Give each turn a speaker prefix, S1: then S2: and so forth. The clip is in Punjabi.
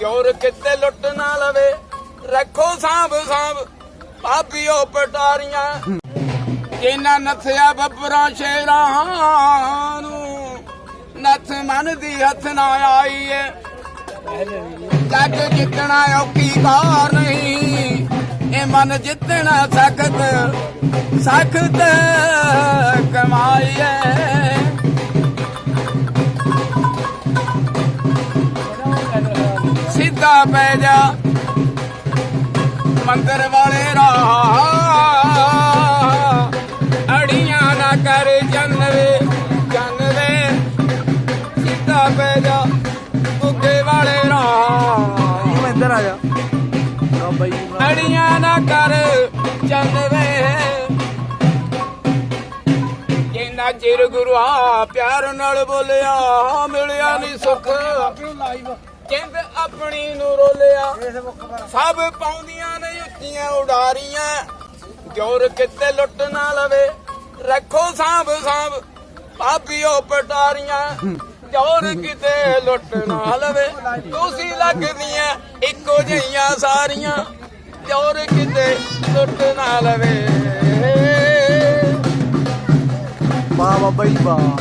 S1: ਜੋਰ ਕਿਤੇ ਲੁੱਟ ਨਾ ਲਵੇ? ਰੱਖੋ ਸਾਂਭ ਸਾਂਭ। ਭਾਬੀਓ ਪਟਾਰੀਆਂ। ਕਿਨਾਂ ਨਥਿਆ ਬੱਬਰਾਂ ਸ਼ੇਰਾਂ ਨੂੰ। ਨੱਥ ਮਨ ਦੀ ਹੱਥ ਨਾ ਆਈ ਏ ਜੱਗ ਜਿੱਤਣਾ ਔਕੀ ਕਾਰ ਨਹੀਂ। ਇਹ ਮਨ ਜਿੱਤਣਾ ਸਖਤ ਸਖਤ ਕਮਾਈ ਏ ਸਿੱਧਾ ਪੈ ਜਾ। ਮੰਦਰ ਵਾਲੇ ਰਾਹ। ਅੜੀਆਂ ਨਾ ਕਰ ਜਨਵੇ ਜਨਵੇ। ਸਿੱਧਾ ਪੈ ਜਾ ਬੁੱਗੇ ਵਾਲੇ ਰਾਹ।
S2: ਤੂੰ ਇੱਧਰ ਆ ਜਾ। ਆ ਬਾਈ ਨੂੰ
S1: ਅੜੀਆਂ ਨਾ ਕਰ ਜਨਵੇ। ਜਿੰਨਾ ਚਿਰ ਗੁਰੂ ਆ ਪਿਆਰ ਨਾਲ ਬੋਲਿਆ ਮਿਲਿਆ ਨਹੀਂ ਸੁੱਖ। ਕਹਿੰਦ ਆਪਣੀ ਨੂੰ ਰੋਲਿਆ। ਸਭ ਪਾਉਂਦੀਆਂ ਨੇ ਉੱਚੀਆਂ ਉਡਾਰੀਆਂ। ਜੋਰ ਕਿਤੇ ਲੁੱਟ ਨਾ ਲਵੇ। ਰੱਖੋ ਸਾਂਭ ਸਾਂਭ। ਭਾਬੀਓ ਪਟਾਰੀਆਂ। ਜੋਰ ਕਿਤੇ ਲੁੱਟ ਨਾ ਲਵੇ। ਤੁਸੀਂ ਲੱਗਦੀਆਂ ਇੱਕੋ ਜਿਹੀਆਂ ਸਾਰੀਆਂ। ਜੋਰ ਕਿਤੇ ਲੁੱਟ ਨਾ ਲਵੇ।
S2: ਵਾਹ ਵਾਹ ਬਾਈ ਵਾਹ।